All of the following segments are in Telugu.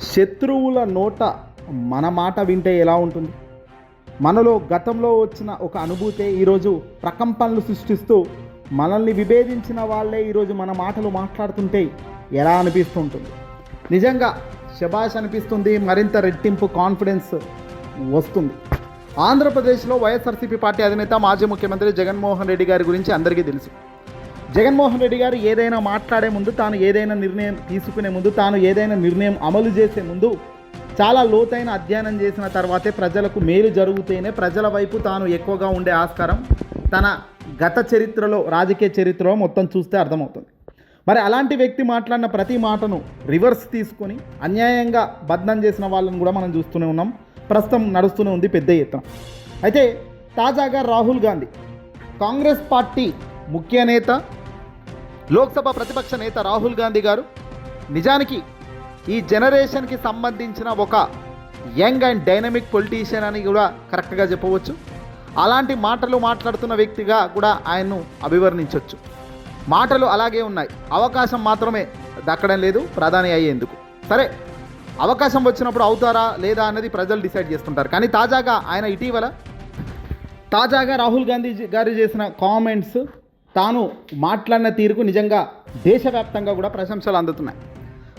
శత్రువుల నోట మన మాట వింటే ఎలా ఉంటుంది? మనలో గతంలో వచ్చిన ఒక అనుభూతే ఈరోజు ప్రకంపనలు సృష్టిస్తూ మనల్ని విభేదించిన వాళ్ళే ఈరోజు మన మాటలు మాట్లాడుతుంటే ఎలా అనిపిస్తుంటుంది? నిజంగా శబాష్ అనిపిస్తుంది మరింత రెట్టింపు కాన్ఫిడెన్స్ వస్తుంది. ఆంధ్రప్రదేశ్లో వైఎస్ఆర్సీపీ పార్టీ అధినేత మాజీ ముఖ్యమంత్రి జగన్మోహన్ రెడ్డి గారి గురించి అందరికీ తెలుసు. జగన్మోహన్ రెడ్డి గారు ఏదైనా మాట్లాడే ముందు తాను ఏదైనా నిర్ణయం తీసుకునే ముందు తాను ఏదైనా నిర్ణయం అమలు చేసే ముందు చాలా లోతైన అధ్యయనం చేసిన తర్వాతే ప్రజలకు మేలు జరుగుతేనే ప్రజల వైపు తాను ఎక్కువగా ఉండే ఆస్కారం. తన గత చరిత్రలో రాజకీయ చరిత్రలో మొత్తం చూస్తే అర్థమవుతుంది. మరి అలాంటి వ్యక్తి మాట్లాడిన ప్రతి మాటను రివర్స్ తీసుకొని అన్యాయంగా బద్నం చేసిన వాళ్ళని కూడా మనం చూస్తూనే ఉన్నాం. ప్రస్తుతం నడుస్తూనే ఉంది పెద్ద ఎత్తున. అయితే తాజాగా రాహుల్ గాంధీ కాంగ్రెస్ పార్టీ ముఖ్య నేత లోక్సభ ప్రతిపక్ష నేత రాహుల్ గాంధీ గారు నిజానికి ఈ జనరేషన్కి సంబంధించిన ఒక యంగ్ అండ్ డైనమిక్ పొలిటీషియన్ అని కూడా కరెక్ట్గా చెప్పవచ్చు. అలాంటి మాటలు మాట్లాడుతున్న వ్యక్తిగా కూడా ఆయన్ను అభివర్ణించవచ్చు మాటలు అలాగే ఉన్నాయి. అవకాశం మాత్రమే దక్కడం లేదు ప్రధాని అయ్యేందుకు. సరే అవకాశం వచ్చినప్పుడు అవుతారా లేదా అనేది ప్రజలు డిసైడ్ చేస్తుంటారు. కానీ తాజాగా ఆయన ఇటీవల తాజాగా రాహుల్ గాంధీ గారు చేసిన కామెంట్స్ తాను మాట్లాడిన తీరుకు నిజంగా దేశవ్యాప్తంగా కూడా ప్రశంసలు అందుతున్నాయి.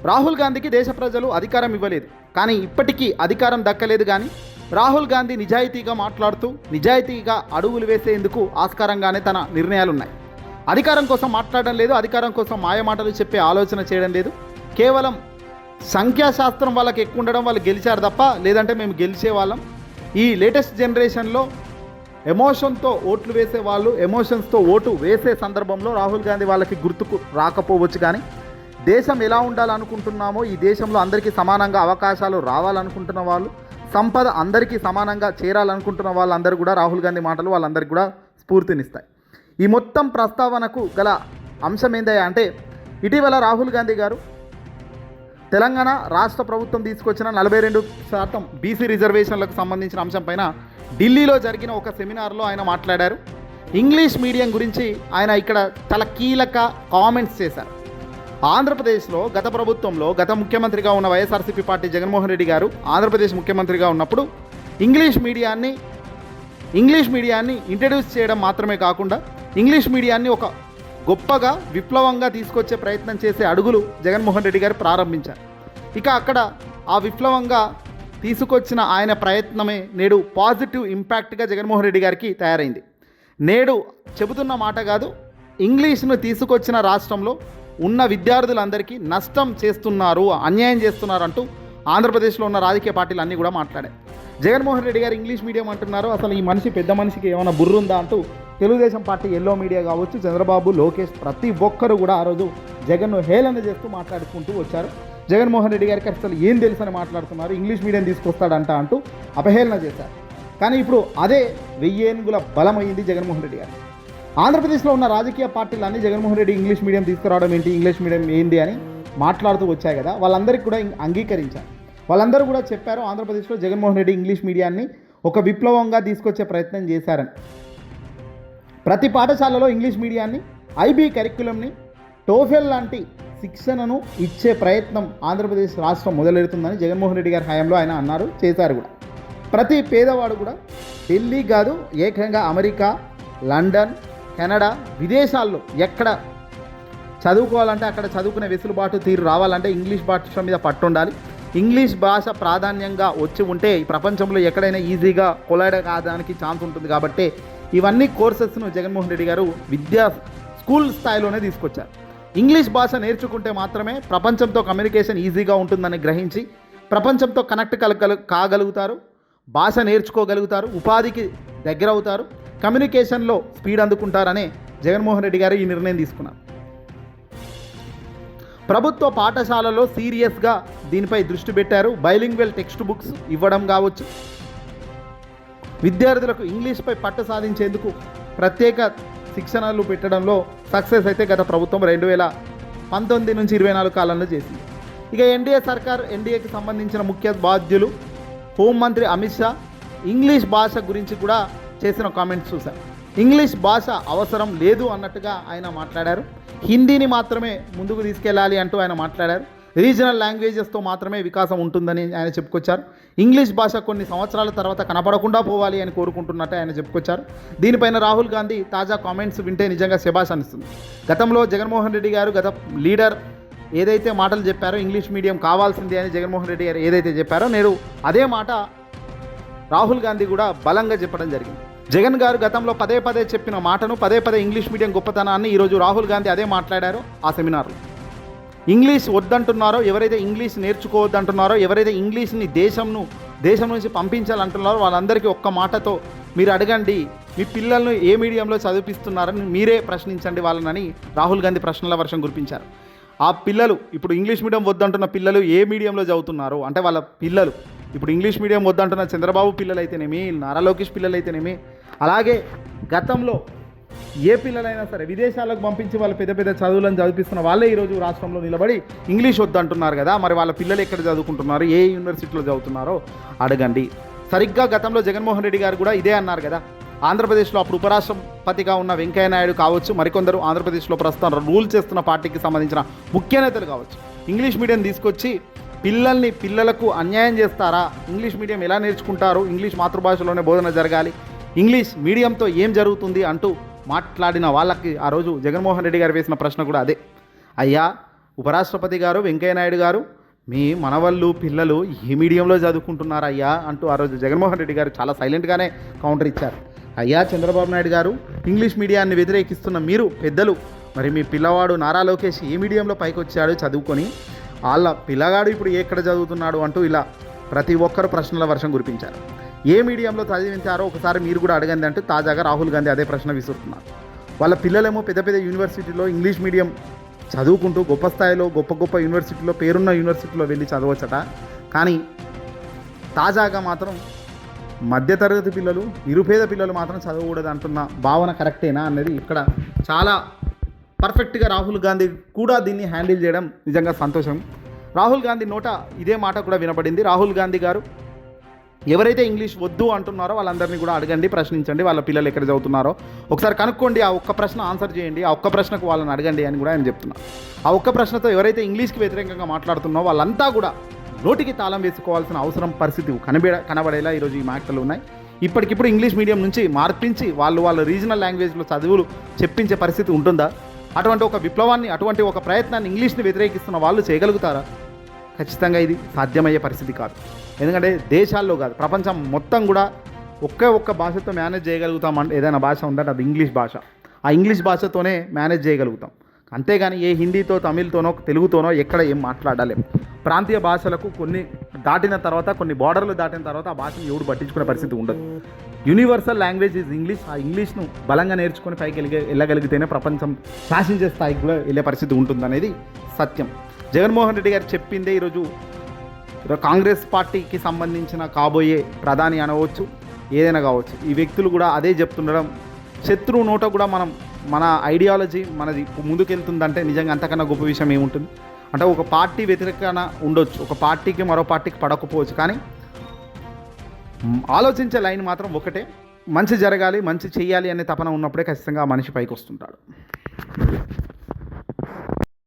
రాహుల్ గాంధీకి దేశ ప్రజలు అధికారం ఇవ్వలేదు. కానీ ఇప్పటికీ అధికారం దక్కలేదు కానీ రాహుల్ గాంధీ నిజాయితీగా మాట్లాడుతూ నిజాయితీగా అడుగులు వేసేందుకు ఆస్కారంగానే తన నిర్ణయాలు ఉన్నాయి అధికారం కోసం మాట్లాడడం లేదు అధికారం కోసం మాయమాటలు చెప్పే ఆలోచన చేయడం లేదు. కేవలం సంఖ్యాశాస్త్రం వాళ్ళకి ఎక్కువ ఉండడం వాళ్ళు గెలిచారు తప్ప లేదంటే మేము గెలిచే వాళ్ళం. ఈ లేటెస్ట్ జనరేషన్లో ఎమోషన్తో ఓట్లు వేసే వాళ్ళు ఎమోషన్స్తో ఓటు వేసే సందర్భంలో రాహుల్ గాంధీ వాళ్ళకి గుర్తుకు రాకపోవచ్చు కానీ దేశం ఎలా ఉండాలనుకుంటున్నామో ఈ దేశంలో అందరికీ సమానంగా అవకాశాలు రావాలనుకుంటున్న వాళ్ళు సంపద అందరికీ సమానంగా చేరాలనుకుంటున్న వాళ్ళందరూ కూడా రాహుల్ గాంధీ మాటలు వాళ్ళందరికీ కూడా స్ఫూర్తినిస్తాయి. ఈ మొత్తం ప్రస్తావనకు గల అంశం ఏందయ్యా అంటే ఇటీవల రాహుల్ గాంధీ గారు తెలంగాణ రాష్ట్ర ప్రభుత్వం తీసుకొచ్చిన నలభై రెండు శాతం బీసీ రిజర్వేషన్లకు సంబంధించిన అంశంపైన ఢిల్లీలో జరిగిన ఒక సెమినార్లో ఆయన మాట్లాడారు. ఇంగ్లీష్ మీడియం గురించి ఆయన ఇక్కడ చాలా కీలక కామెంట్స్ చేశారు. ఆంధ్రప్రదేశ్లో గత ప్రభుత్వంలో గత ముఖ్యమంత్రిగా ఉన్న వైఎస్ఆర్సీపీ పార్టీ జగన్మోహన్ రెడ్డి గారు ఆంధ్రప్రదేశ్ ముఖ్యమంత్రిగా ఉన్నప్పుడు ఇంగ్లీష్ మీడియాన్ని ఇంగ్లీష్ మీడియాన్ని ఇంట్రడ్యూస్ చేయడం మాత్రమే కాకుండా ఇంగ్లీష్ మీడియాన్ని ఒక గొప్పగా విప్లవంగా తీసుకొచ్చే ప్రయత్నం చేసే అడుగులు జగన్మోహన్ రెడ్డి గారు ప్రారంభించారు. ఇక అక్కడ ఆ విప్లవంగా తీసుకొచ్చిన ఆయన ప్రయత్నమే నేడు పాజిటివ్ ఇంపాక్ట్గా జగన్మోహన్ రెడ్డి గారికి తయారైంది. నేడు చెబుతున్న మాట కాదు ఇంగ్లీష్ను తీసుకొచ్చిన రాష్ట్రంలో ఉన్న విద్యార్థులందరికీ నష్టం చేస్తున్నారు అన్యాయం చేస్తున్నారు అంటూ ఆంధ్రప్రదేశ్లో ఉన్న రాజకీయ పార్టీలు అన్నీ కూడా మాట్లాడాయి. జగన్మోహన్ రెడ్డి గారు ఇంగ్లీష్ మీడియం అంటున్నారు అసలు ఈ మనిషి పెద్ద మనిషికి ఏమైనా బుర్రుందా అంటూ తెలుగుదేశం పార్టీ ఎల్లో మీడియా కావచ్చు చంద్రబాబు లోకేష్ ప్రతి ఒక్కరు కూడా ఆ రోజు జగన్ను హేళన చేస్తూ మాట్లాడుకుంటూ వచ్చారు. జగన్మోహన్ రెడ్డి గారికి అసలు ఏం తెలుసు అని మాట్లాడుతున్నారు. ఇంగ్లీష్ మీడియం తీసుకొస్తాడంట అంటూ అపహేళన చేశారు. కానీ ఇప్పుడు అదే వెయ్యేనుగుల బలమైంది జగన్మోహన్ రెడ్డి గారు. ఆంధ్రప్రదేశ్లో ఉన్న రాజకీయ పార్టీలన్నీ జగన్మోహన్ రెడ్డి ఇంగ్లీష్ మీడియం తీసుకురావడం ఏంటి? ఇంగ్లీష్ మీడియం ఏంటి అని మాట్లాడుతూ వచ్చాయి కదా. వాళ్ళందరికీ కూడా అంగీకరించారు. వాళ్ళందరూ కూడా చెప్పారు ఆంధ్రప్రదేశ్లో జగన్మోహన్ రెడ్డి ఇంగ్లీష్ మీడియాన్ని ఒక విప్లవంగా తీసుకొచ్చే ప్రయత్నం చేశారని. ప్రతి పాఠశాలలో ఇంగ్లీష్ మీడియాన్ని ఐబీ కరిక్యులంని టోఫెల్ లాంటి శిక్షణను ఇచ్చే ప్రయత్నం ఆంధ్రప్రదేశ్ రాష్ట్రం మొదలెడుతుందని జగన్మోహన్ రెడ్డి గారి హయాంలో ఆయన అన్నారు చేశారు కూడా. ప్రతి పేదవాడు కూడా ఢిల్లీ కాదు ఏకంగా అమెరికా లండన్ కెనడా విదేశాల్లో ఎక్కడ చదువుకోవాలంటే అక్కడ చదువుకునే వెసులుబాటు తీరు రావాలంటే ఇంగ్లీష్ భాష మీద పట్టు ఉండాలి ఇంగ్లీష్ భాష ప్రాధాన్యంగా వచ్చి ఉంటే ఈ ప్రపంచంలో ఎక్కడైనా ఈజీగా కొలాడ కాదానికి ఛాన్స్ ఉంటుంది కాబట్టి ఇవన్నీ కోర్సెస్ను జగన్మోహన్ రెడ్డి గారు విద్యా స్కూల్ స్థాయిలోనే తీసుకొచ్చారు. ఇంగ్లీష్ భాష నేర్చుకుంటే మాత్రమే ప్రపంచంతో కమ్యూనికేషన్ ఈజీగా ఉంటుందని గ్రహించి ప్రపంచంతో కనెక్ట్ కలగలు కాగలుగుతారు భాష నేర్చుకోగలుగుతారు ఉపాధికి దగ్గర అవుతారు కమ్యూనికేషన్లో స్పీడ్ అందుకుంటారనే జగన్మోహన్ రెడ్డి గారు ఈ నిర్ణయం తీసుకున్నారు. ప్రభుత్వ పాఠశాలలో సీరియస్గా దీనిపై దృష్టి పెట్టారు. బైలింగ్వెల్ టెక్స్ట్ బుక్స్ ఇవ్వడం కావచ్చు. విద్యార్థులకు ఇంగ్లీష్పై పట్టు సాధించేందుకు ప్రత్యేక శిక్షణలు పెట్టడంలో సక్సెస్ అయితే గత ప్రభుత్వం రెండు వేల పంతొమ్మిది నుంచి ఇరవై నాలుగు కాలంలో చేసింది. ఇక ఎన్డీఏ సర్కార్ ఎన్డీఏకి సంబంధించిన ముఖ్య బాధ్యులు హోంమంత్రి అమిత్ షా ఇంగ్లీష్ భాష గురించి కూడా చేసిన కామెంట్స్ చూశారు ఇంగ్లీష్ భాష అవసరం లేదు అన్నట్టుగా ఆయన మాట్లాడారు. హిందీని మాత్రమే ముందుకు తీసుకెళ్ళాలి అంటూ ఆయన మాట్లాడారు. రీజనల్ లాంగ్వేజెస్తో మాత్రమే వికాసం ఉంటుందని ఆయన చెప్పుకొచ్చారు. ఇంగ్లీష్ భాష కొన్ని సంవత్సరాల తర్వాత కనపడకుండా పోవాలి అని కోరుకుంటున్నట్టు ఆయన చెప్పుకొచ్చారు. దీనిపైన రాహుల్ గాంధీ తాజా కామెంట్స్ వింటే నిజంగా శభాష్ అనిస్తుంది. గతంలో జగన్మోహన్ రెడ్డి గారు గత లీడర్ ఏదైతే మాటలు చెప్పారో ఇంగ్లీష్ మీడియం కావాల్సిందే అని జగన్మోహన్ రెడ్డి గారు ఏదైతే చెప్పారో నేను అదే మాట రాహుల్ గాంధీ కూడా బలంగా చెప్పడం జరిగింది. జగన్ గారు గతంలో పదే పదే చెప్పిన మాటను పదే పదే ఇంగ్లీష్ మీడియం గొప్పతనాన్ని ఈరోజు రాహుల్ గాంధీ అదే మాట్లాడారు ఆ సెమినార్లో. ఇంగ్లీష్ వద్దంటున్నారో ఎవరైతే ఇంగ్లీష్ నేర్చుకోవద్దంటున్నారో ఎవరైతే ఇంగ్లీష్ని దేశంను దేశం నుంచి పంపించాలంటున్నారో వాళ్ళందరికీ ఒక్క మాటతో మీరు అడగండి మీ పిల్లలను ఏ మీడియంలో చదివిస్తున్నారని మీరే ప్రశ్నించండి వాళ్ళనని రాహుల్ గాంధీ ప్రశ్నల వర్షం కురిపించారు. ఆ పిల్లలు ఇప్పుడు ఇంగ్లీష్ మీడియం వద్దంటున్న పిల్లలు ఏ మీడియంలో చదువుతున్నారు అంటే వాళ్ళ పిల్లలు ఇప్పుడు ఇంగ్లీష్ మీడియం వద్దంటున్న చంద్రబాబు పిల్లలు అయితేనేమి నారా లోకేష్ పిల్లలు అయితేనేమి అలాగే గతంలో ఏ పిల్లలైనా సరే విదేశాలకు పంపించి వాళ్ళు పెద్ద పెద్ద చదువులను చదివిస్తున్న వాళ్ళే ఈరోజు రాష్ట్రంలో నిలబడి ఇంగ్లీష్ వద్దంటున్నారు కదా. మరి వాళ్ళ పిల్లలు ఎక్కడ చదువుకుంటున్నారు? ఏ యూనివర్సిటీలో చదువుతున్నారో అడగండి. సరిగ్గా గతంలో జగన్మోహన్ రెడ్డి గారు కూడా ఇదే అన్నారు కదా. ఆంధ్రప్రదేశ్లో అప్పుడు ఉపరాష్ట్రపతిగా ఉన్న వెంకయ్య నాయుడు కావచ్చు మరికొందరు ఆంధ్రప్రదేశ్లో ప్రస్తుతం రూల్ చేస్తున్న పార్టీకి సంబంధించిన ముఖ్య నేతలు కావచ్చు. ఇంగ్లీష్ మీడియం తీసుకొచ్చి పిల్లల్ని పిల్లలకు అన్యాయం చేస్తారా? ఇంగ్లీష్ మీడియం ఎలా నేర్చుకుంటారు? ఇంగ్లీష్ మాతృభాషలోనే బోధన జరగాలి. ఇంగ్లీష్ మీడియంతో ఏం జరుగుతుంది అంటూ మాట్లాడిన వాళ్ళకి ఆ రోజు జగన్మోహన్ రెడ్డి గారు వేసిన ప్రశ్న కూడా అదే. అయ్యా ఉపరాష్ట్రపతి గారు వెంకయ్య నాయుడు గారు మీ మనవళ్ళు పిల్లలు ఏ మీడియంలో చదువుకుంటున్నారయ్యా అంటూ ఆ రోజు జగన్మోహన్ రెడ్డి గారు చాలా సైలెంట్గానే కౌంటర్ ఇచ్చారు. అయ్యా చంద్రబాబు నాయుడు గారు ఇంగ్లీష్ మీడియాన్ని వ్యతిరేకిస్తున్న మీరు పెద్దలు మరి మీ పిల్లవాడు నారా లోకేష్ ఏ మీడియంలో పైకి వచ్చాడు చదువుకొని వాళ్ళ పిల్లగాడు ఇప్పుడు ఎక్కడ చదువుతున్నాడు అంటూ ఇలా ప్రతి ఒక్కరు ప్రశ్నల వర్షం కురిపించారు. ఏ మీడియంలో చదివించారో ఒకసారి మీరు కూడా అడగండి అంటూ తాజాగా రాహుల్ గాంధీ అదే ప్రశ్న విసురుతున్నారు. వాళ్ళ పిల్లలేమో పెద్ద పెద్ద యూనివర్సిటీలో ఇంగ్లీష్ మీడియం చదువుకుంటూ గొప్ప స్థాయిలో గొప్ప గొప్ప యూనివర్సిటీలో పేరున్న యూనివర్సిటీలో వెళ్ళి చదవచ్చట. కానీ తాజాగా మాత్రం మధ్యతరగతి పిల్లలు నిరుపేద పిల్లలు మాత్రం చదవకూడదు అంటున్న భావన కరెక్టేనా అన్నది ఇక్కడ చాలా పర్ఫెక్ట్గా రాహుల్ గాంధీ కూడా దీన్ని హ్యాండిల్ చేయడం నిజంగా సంతోషం. రాహుల్ గాంధీ నోట ఇదే మాట కూడా వినపడింది. రాహుల్ గాంధీ గారు ఎవరైతే ఇంగ్లీష్ వద్దు అంటున్నారో వాళ్ళందరినీ కూడా అడగండి ప్రశ్నించండి వాళ్ళ పిల్లలు ఎక్కడ చదువుతున్నారో. ఒకసారి కనుక్కోండి ఆ ఒక్క ప్రశ్న ఆన్సర్ చేయండి ఆ ఒక్క ప్రశ్నకు వాళ్ళని అడగండి అని కూడా ఆయన చెప్తున్నా. ఆ ఒక్క ప్రశ్నతో ఎవరైతే ఇంగ్లీష్కి వ్యతిరేకంగా మాట్లాడుతున్నారో వాళ్ళంతా కూడా నోటికి తాళం వేసుకోవాల్సిన అవసరం పరిస్థితి కనబడే కనబడేలా ఈరోజు ఈ మాటలు ఉన్నాయి. ఇప్పటికిప్పుడు ఇంగ్లీష్ మీడియం నుంచి మార్పించి వాళ్ళు వాళ్ళ రీజనల్ లాంగ్వేజ్లో చదువులు చెప్పించే పరిస్థితి ఉంటుందా? అటువంటి ఒక విప్లవాన్ని అటువంటి ఒక ప్రయత్నాన్ని ఇంగ్లీష్ని వ్యతిరేకిస్తున్న వాళ్ళు చేయగలుగుతారా? ఖచ్చితంగా ఇది సాధ్యమయ్యే పరిస్థితి కాదు. ఎందుకంటే దేశాల్లో కాదు ప్రపంచం మొత్తం కూడా ఒకే ఒక్క భాషతో మేనేజ్ చేయగలుగుతాం ఏదైనా భాష ఉందంటే అది ఇంగ్లీష్ భాష. ఆ ఇంగ్లీష్ భాషతోనే మేనేజ్ చేయగలుగుతాం. అంతేగాని ఏ హిందీతో తమిళ్తోనో తెలుగుతోనో ఎక్కడ ఏం మాట్లాడలేం. ప్రాంతీయ భాషలకు కొన్ని దాటిన తర్వాత కొన్ని బార్డర్లు దాటిన తర్వాత ఆ భాషను ఎవడు పట్టించుకునే పరిస్థితి ఉండదు. యూనివర్సల్ లాంగ్వేజ్ ఇస్ ఇంగ్లీష్ ఆ ఇంగ్లీష్ను బలంగా నేర్చుకొని పైకి వెళ్ళగలిగితేనే ప్రపంచం శాసించే స్థాయికి కూడా వెళ్ళే పరిస్థితి ఉంటుందనేది సత్యం. జగన్మోహన్ రెడ్డి గారు చెప్పిందే ఈరోజు కాంగ్రెస్ పార్టీకి సంబంధించిన కాబోయే ప్రధాని అనవచ్చు ఏదైనా కావచ్చు. ఈ వ్యక్తులు కూడా అదే చెప్తుండడం శత్రువు నోట కూడా మనం మన ఐడియాలజీ మనది ముందుకెళ్తుందంటే నిజంగా అంతకన్నా గొప్ప విషయం ఏముంటుంది? అంటే ఒక పార్టీ వ్యతిరేకన ఉండొచ్చు ఒక పార్టీకి మరో పార్టీకి పడకపోవచ్చు కానీ ఆలోచించే లైన్ మాత్రం ఒకటే. మంచి జరగాలి మంచి చేయాలి అనే తపన ఉన్నప్పుడే ఖచ్చితంగా మనిషి పైకి వస్తుంటాడు.